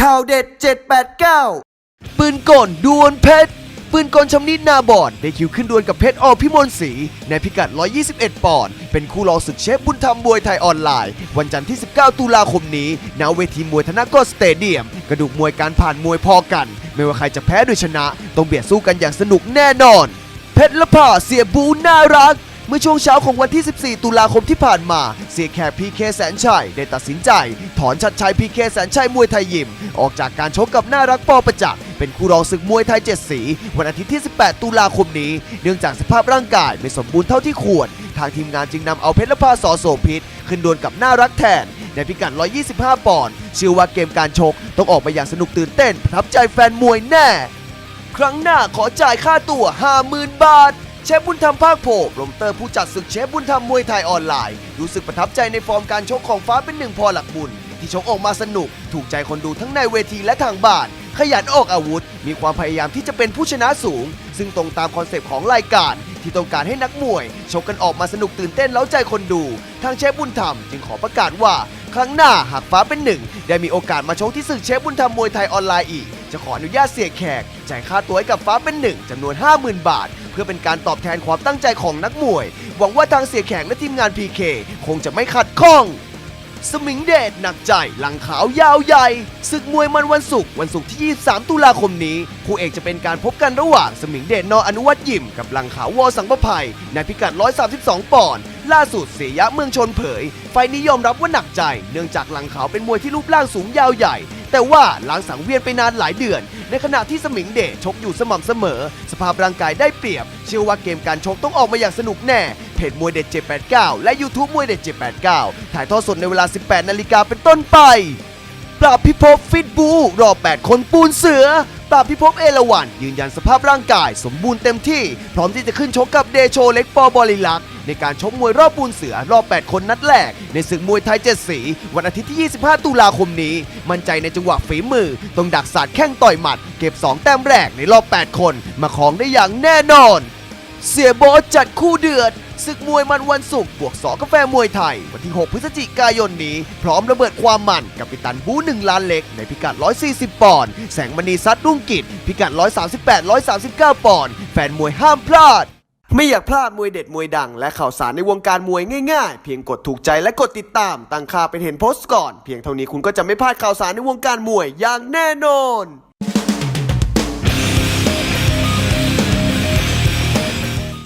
ข่าวเด็ด 789 ปืนกลดวลเพชร ปืนกลชำนิดนาบอนได้คิวขึ้นดวลกับเพชรอพิมลศรีในพิกัด 121 ปอนด์ เป็นคู่รองศึกเชฟบุญธรรมมวยไทยออนไลน์ วันจันทร์ที่ 19 ตุลาคมนี้ ณ เวทีมวยธนากรสเตเดียม กระดูกมวยการผ่านมวยพอกัน ไม่ว่าใครจะแพ้หรือชนะ ต้องเบียดสู้กันอย่างสนุกแน่นอน เพชรละผ่าเสียบูน่ารัก เมื่อช่วงเช้าของวันที่ 14 ตุลาคมที่ผ่านมา เสียแขกพีเคแสนชัยได้ตัดสินใจ ถอนชัดชัยพีเคแสนชัยมวยไทยยิม ออกจากการชกกับน่ารักปอประจักษ์เป็นคู่รองศึกมวยไทยเจ็ดสี วันอาทิตย์ที่ 18 ตุลาคมนี้ เนื่องจากสภาพร่างกายไม่สมบูรณ์เท่าที่ควร ทางทีมงานจึงนำเอาเพชรละพาสอโสพิษขึ้นดวลกับน่ารักแทนในพิกัด 125 ปอนด์เชื่อว่าเกมการชก ต้องออกมาอย่างสนุกตื่นเต้นประทับใจแฟนมวยแน่ ครั้งหน้าขอจ่ายค่าตัว50,000 บาท เชฟบุญธรรมภาคโผล่โปรโมเตอร์ผู้จัดศึกเชฟบุญธรรมมวยไทยออนไลน์ รู้สึกประทับใจในฟอร์มการชกของฟ้าเป็นหนึ่งพอหลักบุญ ที่ชกออกมาสนุก ถูกใจคนดูทั้งในเวทีและทางบ้าน ขยันออกอาวุธ มีความพยายามที่จะเป็นผู้ชนะสูง ซึ่งตรงตามคอนเซปต์ของรายการ ที่ต้องการให้นักมวย ชกกันออกมาสนุกตื่นเต้นเล้าใจคนดู ทางเชฟบุญธรรมจึงขอประกาศว่า ครั้งหน้าหากฟ้าเป็นหนึ่งได้มีโอกาสมาชกที่ศึกเชฟบุญธรรมมวยไทยออนไลน์อีก จะขออนุญาตเสียแขกจ่ายค่าตัวให้กับฟ้าเป็นหนึ่งจำนวน 50,000 บาท เพื่อเป็นการตอบแทนความตั้งใจของนักมวย หวังว่าทางเสียแขกและทีมงาน PK คงจะไม่ขัดข้อง สมิงเดชหนักใจหลังขาวยาวใหญ่ศึกมวยมันวันศุกร์วันศุกร์ที่ 23 ตุลาคมนี้คู่เอกจะเป็นการพบกันระหว่างสมิงเดชนออนุวัตยิมกับหลังขาววอสังประภัยในพิกัด 132 ปอนด์ล่าสุดเสียยะเมืองชนเผย ไฟนี้ยอมรับว่าหนักใจ เนื่องจากหลังขาวเป็นมวยที่รูปร่างสูงยาวใหญ่ แต่ว่าล้างสังเวียนไปนานหลายเดือน ในขณะที่สมิงเดชชกอยู่สม่ำเสมอ สภาพร่างกายได้เปรียบ เชื่อว่าเกมการชกต้องออกมาอย่างสนุกแน่ เพจมวยเด็ด789 และ YouTube มวยเด็ด789 ถ่ายทอดสดในเวลา 18 นาฬิกาเป็นต้นไป ปราบพิภพฟิตบู รอบ 8 คนปูนเสือปราบพิภพเอราวันยืนยันสภาพร่างกายสมบูรณ์เต็มที่ พร้อมที่จะขึ้นชกกับเดโชเล็กปอบอลิลักษ์ในการชกมวยรอบปูนเสือรอบ 8 คนนัดแรก ในศึกมวยไทยเจ็ดสี วันอาทิตย์ที่ 25 ตุลาคมนี้ มั่นใจในจังหวะฝีมือต้องดักศาสตร์แข้งต่อยหมัด เก็บ 2 แต้มแรกในรอบ 8 คน มาของได้อย่างแน่นอน เสียโบทจัดคู่เดือด ศึกมวยมันวันศุกร์บวกสอกาแฟมวยไทย วันที่ 6 พฤศจิกายนนี้ พร้อมระเบิดความมันกับปิตันบู1ล้านเล็ก ในพิกัด 140 ปอนด์แสงมณีซัดรุ่งกิจ พิกัด 138 139 ปอนด์แฟนมวยห้ามพลาดไม่อยากพลาดมวยเด็ดมวยดัง และข่าวสารในวงการมวยง่ายๆ เพียงกดถูกใจและกดติดตามตั้งค่าเป็นเห็นโพสต์ก่อน เพียงเท่านี้คุณก็จะไม่พลาดข่าวสารในวงการมวยอย่างแน่นอน